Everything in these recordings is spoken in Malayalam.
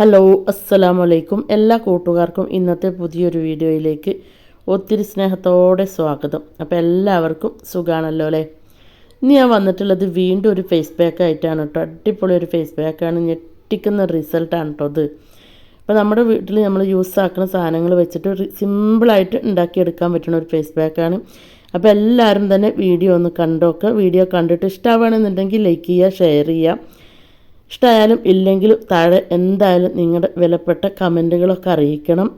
ഹലോ അസ്സലാമു അലൈക്കും എല്ലാ കൂട്ടുകാർക്കും ഇന്നത്തെ പുതിയൊരു വീഡിയോയിലേക്ക് ഒത്തിരി സ്നേഹത്തോടെ സ്വാഗതം. അപ്പോൾ എല്ലാവർക്കും സുഖമാണല്ലോ അല്ലേ? ഇനി ഞാൻ വന്നിട്ടുള്ളത് വീണ്ടും ഒരു ഫേസ് പാക്ക് ആയിട്ടാണ് കേട്ടോ. അടിപൊളി ഒരു ഫേസ് പാക്കാണ് ഞെട്ടിക്കുന്ന റിസൾട്ടാണ് കേട്ടോ അത്. അപ്പോൾ നമ്മുടെ വീട്ടിൽ നമ്മൾ യൂസ് ആക്കുന്ന സാധനങ്ങൾ വെച്ചിട്ട് സിമ്പിളായിട്ട് ഉണ്ടാക്കിയെടുക്കാൻ പറ്റുന്ന ഒരു ഫേസ് പാക്കാണ് അപ്പോൾ എല്ലാവരും തന്നെ വീഡിയോ ഒന്ന് കണ്ടോക്കുക വീഡിയോ കണ്ടിട്ട് ഇഷ്ടമാണെന്നുണ്ടെങ്കിൽ ലൈക്ക് ചെയ്യുക ഷെയർ ചെയ്യുക. ഇഷ്ടമായാലും ഇല്ലെങ്കിലും താഴെ എന്തായാലും നിങ്ങളുടെ വിലപ്പെട്ട കമന്റുകളൊക്കെ അറിയിക്കണം.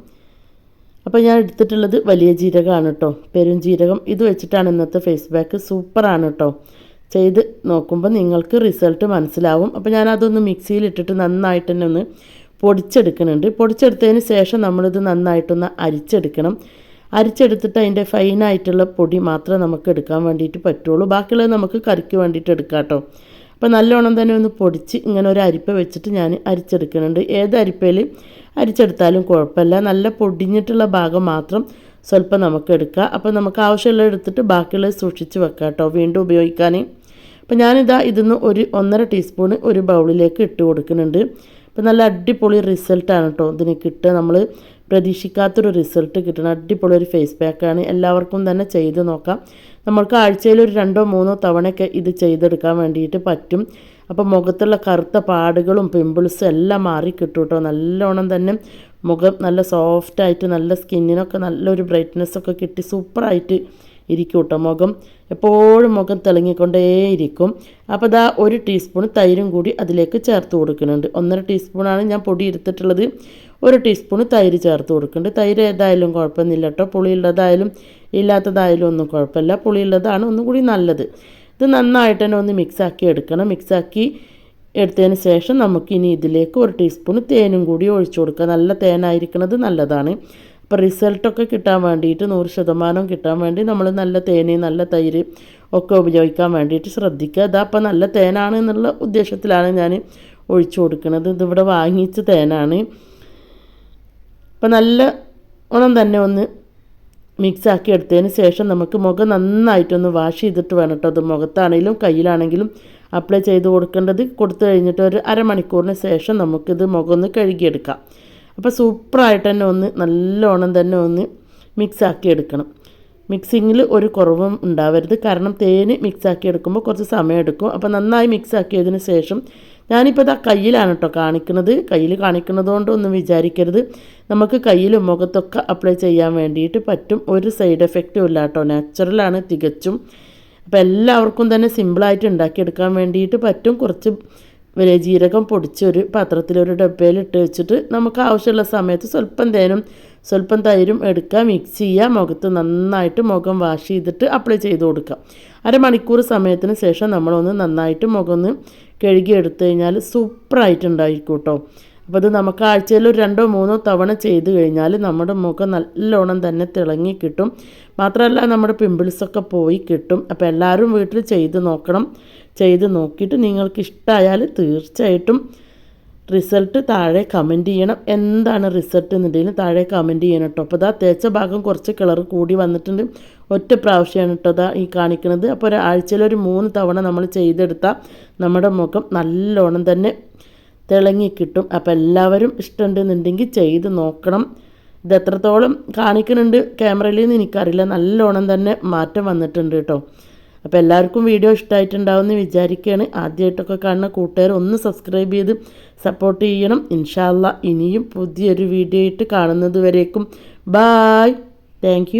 അപ്പോൾ ഞാൻ എടുത്തിട്ടുള്ളത് വലിയ ജീരകമാണ് കേട്ടോ. പെരുംജീരകം ഇത് വെച്ചിട്ടാണ് ഇന്നത്തെ ഫേസ് പാക്ക് സൂപ്പറാണ് കേട്ടോ. ചെയ്ത് നോക്കുമ്പോൾ നിങ്ങൾക്ക് റിസൾട്ട് മനസ്സിലാവും. അപ്പോൾ ഞാൻ അതൊന്ന് മിക്സിയിൽ ഇട്ടിട്ട് നന്നായിട്ട് തന്നെ ഒന്ന് പൊടിച്ചെടുക്കുന്നുണ്ട്. പൊടിച്ചെടുത്തതിന് ശേഷം നമ്മളിത് നന്നായിട്ടൊന്ന് അരിച്ചെടുക്കണം. അരിച്ചെടുത്തിട്ട് അതിന്റെ ഫൈനായിട്ടുള്ള പൊടി മാത്രമേ നമുക്ക് എടുക്കാൻ വേണ്ടിയിട്ട് പറ്റുള്ളൂ. ബാക്കിയുള്ളത് നമുക്ക് കറിക്ക് വേണ്ടിയിട്ട് എടുക്കാം കേട്ടോ. അപ്പോൾ നല്ലോണം തന്നെ ഒന്ന് പൊടിച്ച് ഇങ്ങനെ ഒരു അരിപ്പ വെച്ചിട്ട് ഞാൻ അരിച്ചെടുക്കുന്നുണ്ട്. ഏത് അരിപ്പയിൽ അരിച്ചെടുത്താലും കുഴപ്പമില്ല. നല്ല പൊടിഞ്ഞിട്ടുള്ള ഭാഗം മാത്രം സ്വല്പം നമുക്ക് എടുക്കാം. അപ്പോൾ നമുക്ക് ആവശ്യമുള്ള എടുത്തിട്ട് ബാക്കിയുള്ളത് സൂക്ഷിച്ച് വെക്കാം കേട്ടോ വീണ്ടും ഉപയോഗിക്കാൻ. അപ്പോൾ ഞാനിതാ ഇതിന്ന് ഒരു ഒന്നര ടീസ്പൂൺ ഒരു ബൗളിലേക്ക് ഇട്ട് കൊടുക്കുന്നുണ്ട്. അപ്പോൾ നല്ല അടിപൊളി റിസൾട്ടാണ് കേട്ടോ ഇതിന് കിട്ടുക. നമ്മൾ പ്രതീക്ഷിക്കാത്തൊരു റിസൾട്ട് കിട്ടണം. അടിപൊളി ഒരു ഫേസ് പാക്കാണ് എല്ലാവർക്കും തന്നെ ചെയ്ത് നോക്കാം. നമ്മൾക്ക് ആഴ്ചയിൽ ഒരു രണ്ടോ മൂന്നോ തവണയൊക്കെ ഇത് ചെയ്തെടുക്കാൻ വേണ്ടിയിട്ട് പറ്റും. അപ്പോൾ മുഖത്തുള്ള കറുത്ത പാടുകളും പിമ്പിൾസും എല്ലാം മാറി കിട്ടും കേട്ടോ നല്ലോണം തന്നെ മുഖം നല്ല സോഫ്റ്റായിട്ട് നല്ല സ്കിന്നിനൊക്കെ നല്ലൊരു ബ്രൈറ്റ്നെസ്സൊക്കെ കിട്ടി സൂപ്പറായിട്ട് ഇരിക്കും കേട്ടോ മുഖം. എപ്പോഴും മുഖം തിളങ്ങിക്കൊണ്ടേയിരിക്കും അപ്പോൾ ഇതാ ഒരു ടീസ്പൂൺ തൈരും കൂടി അതിലേക്ക് ചേർത്ത് കൊടുക്കുന്നുണ്ട്. ഒന്നര ടീസ്പൂണാണ് ഞാൻ പൊടി എടുത്തിട്ടുള്ളത്. ഒരു ടീസ്പൂൺ തൈര് ചേർത്ത് കൊടുക്കുന്നുണ്ട്. തൈര് ഏതായാലും കുഴപ്പമൊന്നുമില്ല കേട്ടോ. പുളിയുള്ളതായാലും ഇല്ലാത്തതായാലും ഒന്നും കുഴപ്പമില്ല. പുളിയുള്ളതാണ് ഒന്നും കൂടി നല്ലത്. ഇത് നന്നായിട്ട് തന്നെ ഒന്ന് മിക്സാക്കി എടുക്കണം. മിക്സാക്കി എടുത്തതിന് ശേഷം നമുക്കിനി ഇതിലേക്ക് ഒരു ടീസ്പൂൺ തേനും കൂടി ഒഴിച്ചു കൊടുക്കുക. നല്ല തേനായിരിക്കുന്നത് നല്ലതാണ്. അപ്പോൾ റിസൾട്ടൊക്കെ കിട്ടാൻ വേണ്ടിയിട്ട് നൂറ് ശതമാനം കിട്ടാൻ വേണ്ടി നമ്മൾ നല്ല തേന് നല്ല തൈര് ഒക്കെ ഉപയോഗിക്കാൻ വേണ്ടിയിട്ട് ശ്രദ്ധിക്കുക. ഇതപ്പോൾ നല്ല തേനാണ് എന്നുള്ള ഉദ്ദേശത്തിലാണ് ഞാൻ ഒഴിച്ചു കൊടുക്കുന്നത്. ഇതിവിടെ വാങ്ങിച്ച തേനാണ്. അപ്പോൾ നല്ല ഓണം തന്നെ ഒന്ന് മിക്സ് ആക്കി എടുത്തതിന് ശേഷം നമുക്ക് മുഖം നന്നായിട്ടൊന്ന് വാഷ് ചെയ്തിട്ട് വേണം കേട്ടോ അത് മുഖത്താണെങ്കിലും കയ്യിലാണെങ്കിലും അപ്ലൈ ചെയ്ത് കൊടുക്കേണ്ടത് കൊടുത്തു കഴിഞ്ഞിട്ട് ഒരു അരമണിക്കൂറിന് ശേഷം നമുക്കിത് മുഖം ഒന്ന് കഴുകിയെടുക്കാം. അപ്പോൾ സൂപ്പറായിട്ട് തന്നെ ഒന്ന് നല്ലോണം തന്നെ ഒന്ന് മിക്സ് ആക്കി എടുക്കണം. മിക്സിങ്ങിൽ ഒരു കുറവും ഉണ്ടാവരുത്. കാരണം തേന് മിക്സ് ആക്കി എടുക്കുമ്പോൾ കുറച്ച് സമയം എടുക്കും. അപ്പോൾ നന്നായി മിക്സ് ആക്കിയതിന് ശേഷം ഞാനിപ്പോൾ ഇതാ കയ്യിലാണ് കേട്ടോ കാണിക്കുന്നത്. കയ്യിൽ കാണിക്കുന്നത് കൊണ്ടൊന്നും വിചാരിക്കരുത്. നമുക്ക് കയ്യിലും മുഖത്തൊക്കെ അപ്ലൈ ചെയ്യാൻ വേണ്ടിയിട്ട് പറ്റും. ഒരു സൈഡ് എഫക്റ്റും ഇല്ല കേട്ടോ നാച്ചുറലാണ് തികച്ചും. അപ്പോൾ എല്ലാവർക്കും തന്നെ സിമ്പിളായിട്ട് ഉണ്ടാക്കിയെടുക്കാൻ വേണ്ടിയിട്ട് പറ്റും. കുറച്ച് വലിയ ജീരകം പൊടിച്ചൊരു പാത്രത്തിൽ ഒരു ഇട്ട് വെച്ചിട്ട് നമുക്ക് ആവശ്യമുള്ള സമയത്ത് സ്വല്പം തേനും സ്വല്പം തൈരും എടുക്കുക മിക്സ് ചെയ്യുക മുഖത്ത് നന്നായിട്ട് മുഖം വാഷ് ചെയ്തിട്ട് അപ്ലൈ ചെയ്ത് കൊടുക്കുക അരമണിക്കൂർ സമയത്തിന് ശേഷം നമ്മളൊന്ന് നന്നായിട്ട് മുഖം ഒന്ന് കഴുകി എടുത്തു കഴിഞ്ഞാൽ സൂപ്പറായിട്ടുണ്ടായിരിക്കും കേട്ടോ അപ്പോൾ അത് നമുക്ക് ആഴ്ചയിൽ ഒരു രണ്ടോ മൂന്നോ തവണ ചെയ്ത് കഴിഞ്ഞാൽ നമ്മുടെ മുഖം നല്ലോണം തന്നെ തിളങ്ങി കിട്ടും. മാത്രമല്ല നമ്മുടെ പിമ്പിൾസൊക്കെ പോയി കിട്ടും. അപ്പോൾ എല്ലാവരും വീട്ടിൽ ചെയ്ത് നോക്കണം. ചെയ്ത് നോക്കിയിട്ട് നിങ്ങൾക്ക് ഇഷ്ടമായാൽ തീർച്ചയായിട്ടും റിസൾട്ട് താഴെ കമന്റ് ചെയ്യണം. എന്താണ് റിസൾട്ട് എന്നുണ്ടെങ്കിൽ താഴെ കമന്റ് ചെയ്യണം കേട്ടോ. അപ്പോൾ ഇതാ തേച്ച ഭാഗം കുറച്ച് കളർ കൂടി വന്നിട്ടുണ്ട്. ഒറ്റ പ്രാവശ്യമാണ് കേട്ടോ അതാ ഈ കാണിക്കുന്നത് അപ്പോൾ ഒരാഴ്ചയിൽ ഒരു മൂന്ന് തവണ നമ്മൾ ചെയ്തെടുത്താൽ നമ്മുടെ മുഖം നല്ലോണം തന്നെ തിളങ്ങി കിട്ടും. അപ്പോൾ എല്ലാവരും ഇഷ്ടമുണ്ടെന്നുണ്ടെങ്കിൽ ചെയ്ത് നോക്കണം. ഇത് എത്രത്തോളം കാണിക്കുന്നുണ്ട് ക്യാമറയിൽ നിന്ന് എനിക്കറിയില്ല. നല്ലോണം തന്നെ മാറ്റം വന്നിട്ടുണ്ട് കേട്ടോ. അപ്പോൾ എല്ലാവർക്കും വീഡിയോ ഇഷ്ടമായിട്ടുണ്ടാവുമെന്ന് വിചാരിക്കുകയാണ്. ആദ്യമായിട്ടൊക്കെ കാണുന്ന കൂട്ടുകാർ ഒന്ന് സബ്സ്ക്രൈബ് ചെയ്ത് സപ്പോർട്ട് ചെയ്യണം. ഇൻഷാല്ല ഇനിയും പുതിയൊരു വീഡിയോ ആയിട്ട് കാണുന്നത് വരേക്കും. Bye thank